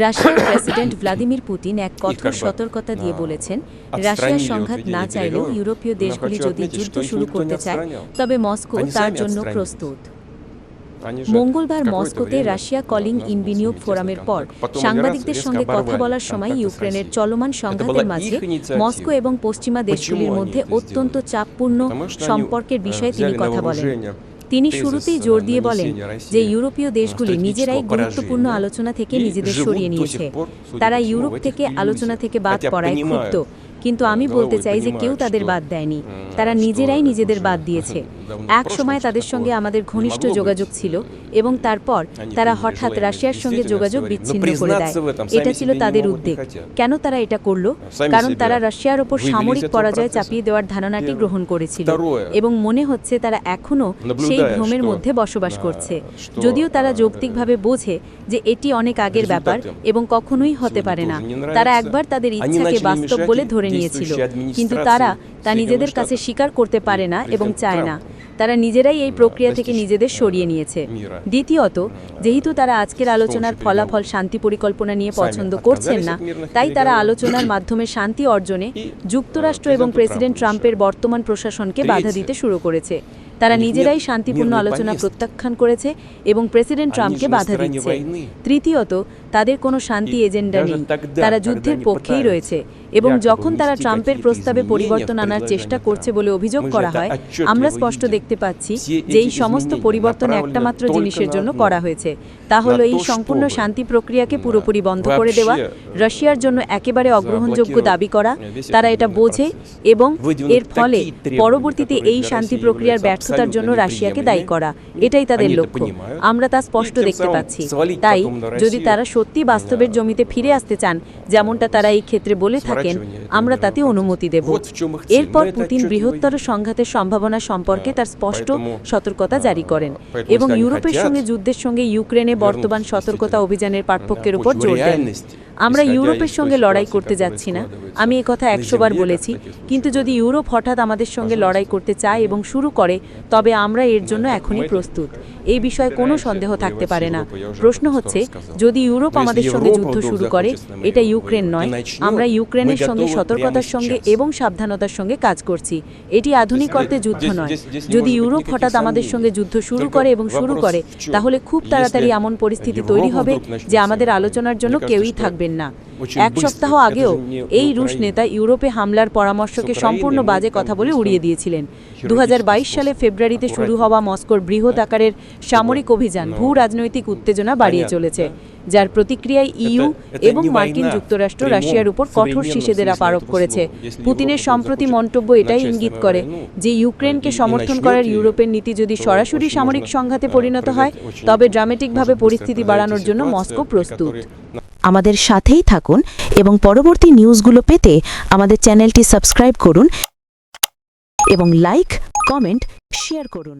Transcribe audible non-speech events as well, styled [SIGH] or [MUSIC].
রাশিয়ার president Vladimir Putin এক কঠোর সতর্কতা দিয়ে বলেছেন রাশিয়ার সংঘাত না চাইলেও ইউরোপীয় দেশগুলি যদি যুদ্ধ শুরু করতে চায় তবে মস্কো তার জন্য প্রস্তুত। মঙ্গলবার মস্কোতে রাশিয়া কলিং ইন বিনিয়োগ ফোরামের পর সাংবাদিকদের সঙ্গে কথা বলার সময় ইউক্রেনের চলমান সংঘাতের মাঝে মস্কো এবং পশ্চিমা দেশগুলির মধ্যে অত্যন্ত চাপপূর্ণ সম্পর্কের বিষয়ে তিনি কথা বলেন। তিনি শুরুতেই জোর দিয়ে বলেন যে ইউরোপীয় দেশগুলি নিজেরাই গুরুত্বপূর্ণ আলোচনা থেকে নিজেদের সরিয়ে নিয়েছে। তারা ইউরোপ থেকে আলোচনা থেকে বাদ পড়ায় ক্ষুব্ধ। কিন্তু আমি বলতে চাই যে কেউ তাদের বাদ দেয়নি। তারা নিজেরাই নিজেদের বাদ দিয়েছে। [LAUGHS] এক সময় তাদের সঙ্গে আমাদের ঘনিষ্ঠ যোগাযোগ ছিল এবং তারপর তারা হঠাৎ রাশিয়ার সঙ্গে যোগাযোগ বিচ্ছিন্ন করে দেয়। এটা ছিল তাদের উদ্বেগ। কেন তারা এটা করল? কারণ তারা রাশিয়ার ওপর সামরিক পরাজয় চাপিয়ে দেওয়ার ধারণাটি গ্রহণ করেছিল। এবং মনে হচ্ছে তারা এখনও সেই ভ্রমের মধ্যে বসবাস করছে। যদিও তারা যৌক্তিকভাবে বোঝে যে এটি অনেক আগের ব্যাপার এবং কখনোই হতে পারে না। তারা একবার তাদের ইচ্ছাকে বাস্তব বলে ধরে জানিয়েছিল। কিন্তু তারা তা নিজেদের কাছে স্বীকার করতে পারে না এবং চায় না। তারা নিজেরাই এই প্রক্রিয়া থেকে নিজেদের সরিয়ে নিয়েছে। দ্বিতীয়ত যেহেতু তারা আজকের আলোচনার ফলাফল শান্তি পরিকল্পনা নিয়ে পছন্দ করছেন না তাই তারা আলোচনার মাধ্যমে শান্তি অর্জনে যুক্তরাষ্ট্র এবং প্রেসিডেন্ট ট্রাম্পের বর্তমান প্রশাসনকে বাধা দিতে শুরু করেছে। তারা নিজেরাই শান্তিপূর্ণ আলোচনা প্রত্যাখ্যান করেছে এবং প্রেসিডেন্ট ট্রাম্পকে বাধা দিচ্ছে। তৃতীয়ত তাদের কোনো শান্তি এজেন্ডা নেই। তারা যুদ্ধের পক্ষেই রয়েছে এবং যখন তারা ট্রাম্পের প্রস্তাবে পরিবর্তন আনার চেষ্টা করছে বলে অভিযোগ করা হয় আমরা স্পষ্ট দেখতে পাচ্ছি যে এই সমস্ত পরিবর্তন একটামাত্র জিনিসের জন্য করা হয়েছে। তা হল এই সম্পূর্ণ শান্তি প্রক্রিয়াকে পুরোপুরি বন্ধ করে দেওয়া রাশিয়ার জন্য একেবারে অগ্রহণযোগ্য দাবি করা তারা এটা বোঝে এবং এর ফলে পরবর্তীতে এই শান্তি প্রক্রিয়ার ব্যর্থ নিরাপত্তার জন্য রাশিয়াকে দায়ী করা। এটাই তাদের লক্ষ্য। আমরা তা স্পষ্ট দেখতে পাচ্ছি। তাই যদি তারা সত্যি বাস্তবের জমিতে ফিরে আসতে চান যেমনটা তারা এই ক্ষেত্রে বলে থাকেন আমরা তাতে অনুমতি দেব। এরপর পুতিন বৃহত্তর সংঘাতের সম্ভাবনা সম্পর্কে তার স্পষ্ট সতর্কতা জারি করেন। এবং ইউরোপের সঙ্গে যুদ্ধের সঙ্গে ইউক্রেনে বর্তমান সতর্কতা অভিযানের পার্থক্যের উপর জোর দেন। আমরা ইউরোপের সঙ্গে লড়াই করতে যাচ্ছি না। আমি কথা একশোবার বলেছি। কিন্তু যদি ইউরোপ হঠাৎ আমাদের সঙ্গে লড়াই করতে চায় এবং শুরু করে তবে আমরা এর জন্য এখনই প্রস্তুত। এই বিষয়ে কোনো সন্দেহ থাকতে পারে না। প্রশ্ন হচ্ছে যদি ইউরোপ আমাদের সঙ্গে যুদ্ধ শুরু করে এটা ইউক্রেন নয়। আমরা ইউক্রেনের সঙ্গে সতর্কতার সঙ্গে এবং সাবধানতার সঙ্গে কাজ করছি। এটি আধুনিক অর্থে যুদ্ধ নয়। যদি ইউরোপ হঠাৎ আমাদের সঙ্গে যুদ্ধ শুরু করে এবং শুরু করে তাহলে খুব তাড়াতাড়ি এমন পরিস্থিতি তৈরি হবে যে আমাদের আলোচনার জন্য কেউই থাকবে করবেন না। এক সপ্তাহ আগেও এই রুশ নেতা ইউরোপে হামলার পরামর্শকে সম্পূর্ণ বাজে কথা বলে উড়িয়ে দিয়েছিলেন। দু হাজার বাইশ সালে ফেব্রুয়ারিতে শুরু হওয়া মস্কোর বৃহৎ আকারের সামরিক অভিযান ভূ রাজনৈতিক উত্তেজনা বাড়িয়ে চলেছে যার প্রতিক্রিয়ায় ইউ এবং মার্কিন যুক্তরাষ্ট্র রাশিয়ার উপর কঠোর শিষেদের আরোপ করেছে। পুতিনের সম্প্রতি মন্তব্য এটাই ইঙ্গিত করে যে ইউক্রেনকে সমর্থন করার ইউরোপের নীতি যদি সরাসরি সামরিক সংঘাতে পরিণত হয় তবে ড্রামেটিকভাবে পরিস্থিতি বাড়ানোর জন্য মস্কো প্রস্তুত। আমাদের সাথেই থাকুন এবং পরবর্তী নিউজগুলো পেতে আমাদের চ্যানেলটি সাবস্ক্রাইব করুন এবং লাইক, কমেন্ট, শেয়ার করুন।